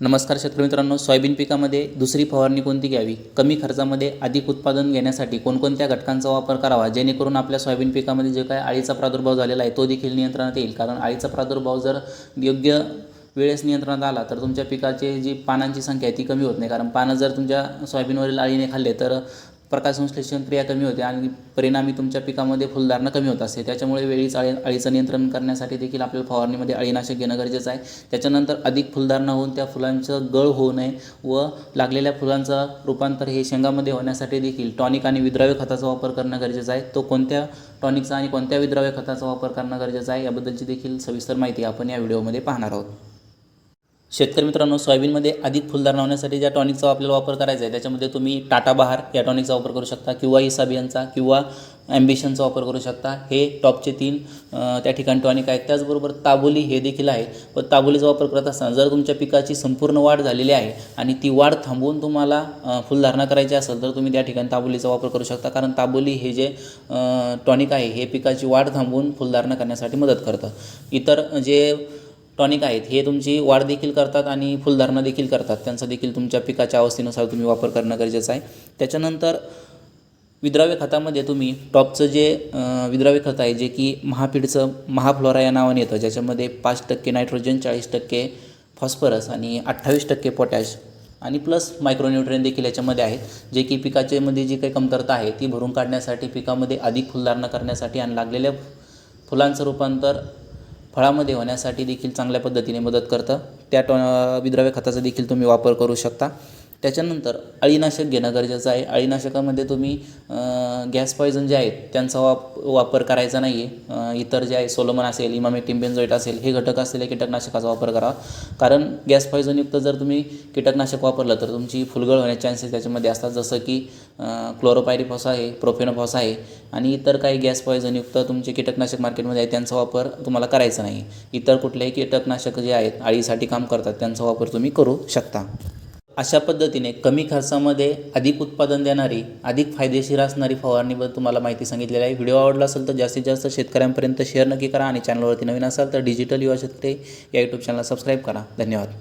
नमस्कार शेतकरी मित्रांनो सोयाबीन पिकामध्ये दुसरी फवारणी कोणती घ्यावी? कमी खर्चामध्ये अधिक उत्पादन घेण्यासाठी कोणकोणत्या घटकांचा वापर करावा? जेणेकरून आपल्या सोयाबीन पिकामध्ये जे काय अळीचा प्रादुर्भाव झालेला आहे तो देखील नियंत्रणात येईल. कारण अळीचा प्रादुर्भाव जर योग्य वेळेस नियंत्रणात आला तर तुमच्या पिकाची जी पानांची संख्या आहे ती कमी होत नाही. कारण पानं जर तुमच्या सोयाबीनवरील अळीने खाल्ले तर प्रकाशसंश्लेषण क्रिया कमी होते आणि परिणामी तुमच्या पिकामध्ये फुलधारणा कमी होत असते. त्याच्यामुळे वेळीच अळी अळीचं नियंत्रण करण्यासाठी देखील आपल्याला फवारणीमध्ये अळीनाशक घेणं गरजेचं आहे. त्याच्यानंतर अधिक फुलधारणा होऊन त्या फुलांचं गळ होऊ नये व लागलेल्या फुलांचं रूपांतर हे शेंगामध्ये होण्यासाठी देखील टॉनिक आणि विद्राव्य खताचा वापर करणं गरजेचं आहे. तो कोणत्या टॉनिकचा आणि कोणत्या विद्राव्य खताचा वापर करणं गरजेचं आहे याबद्दलची देखील सविस्तर माहिती आपण या व्हिडिओमध्ये पाहणार आहोत. शेतकरी मित्रांनो सोयाबीनमध्ये अधिक फुलधारणा होण्यासाठी ज्या टॉनिकचा आपल्याला वापर करायचा आहे त्याच्यामध्ये तुम्ही टाटा बहार या टॉनिकचा वापर करू शकता किंवा इसाबियनचा किंवा ॲम्बिशनचा वापर करू शकता. हे टॉपचे तीन त्या ठिकाणी टॉनिक आहेत. त्याचबरोबर ताबोली हे देखील आहे. पण ताबोलीचा वापर करत असताना जर तुमच्या पिकाची संपूर्ण वाढ झालेली आहे आणि ती वाढ थांबवून तुम्हाला फुलधारणा करायची असेल तर तुम्ही त्या ठिकाणी ताबोलीचा वापर करू शकता. कारण ताबोली हे जे टॉनिक आहे हे पिकाची वाढ थांबवून फुलधारणा करण्यासाठी मदत करतं. इतर जे टॉनिक आहेत. हे तुमची वाढ देखील करतात आणि फुलधारणा देखील करतात. त्यांचा देखील तुमच्या पिकाच्या अवस्थेनुसार तुम्ही वापर करणं गरजेचं आहे. त्याच्यानंतर विद्राव्य खतामध्ये तुम्ही टॉपचं जे विद्राव्य खत आहे जे की महापीडचं महाफ्लोरा या नावाने येतं ज्याच्यामध्ये पाच टक्के नायट्रोजन चाळीस टक्के फॉस्फरस आणि अठ्ठावीस टक्के पोटॅश आणि प्लस मायक्रोन्युट्रियन देखील याच्यामध्ये आहेत जे की पिकाच्यामध्ये जी काही कमतरता आहे ती भरून काढण्यासाठी पिकामध्ये अधिक फुलधारणा करण्यासाठी आणि लागलेल्या फुलांचं रूपांतर फळामध्ये होण्यासाठी देखील चांगल्या पद्धतीने मदत करतं. त्या टॉ विद्राव्य खताचा देखील तुम्ही वापर करू शकता. त्याच्यानंतर अळीनाशक घेणं गरजेचं आहे. अळीनाशकामध्ये तुम्ही गॅस पॉयझन जे आहेत त्यांचा वाप वापर करायचा नाही आहे इतर जे आहे सोलोमन असेल इमामी बेन्झोइट असेल हे घटक असलेल्या कीटकनाशकाचा वापर करा. कारण गॅस पॉयझनयुक्त जर तुम्ही कीटकनाशक वापरलं तर तुमची फुलगळ होण्याचे चान्सेस त्याच्यामध्ये असतात. जसं की क्लोरोपायरिफॉस आहे प्रोफेनोफॉस आहे आणि इतर काही गॅस पॉयझनयुक्त तुमचे कीटकनाशक मार्केटमध्ये आहे त्यांचा वापर तुम्हाला करायचा नाही. इतर कुठलेही कीटकनाशक जे आहेत अळीसाठी काम करतात त्यांचा वापर तुम्ही करू शकता. अशा पद्धतीने कमी खर्चामध्ये अधिक उत्पादन देणारी अधिक फायदेशीर असणारी फवारणीबद्दल तुम्हाला माहिती सांगितलेली आहे. व्हिडिओ आवडला असेल तर जास्तीत जास्त शेतकऱ्यांपर्यंत शेअर नक्की करा आणि चॅनलवरती नवीन असाल तर डिजिटल युवा शेतकरी या यूट्यूब चॅनलला सबस्क्राईब करा. धन्यवाद.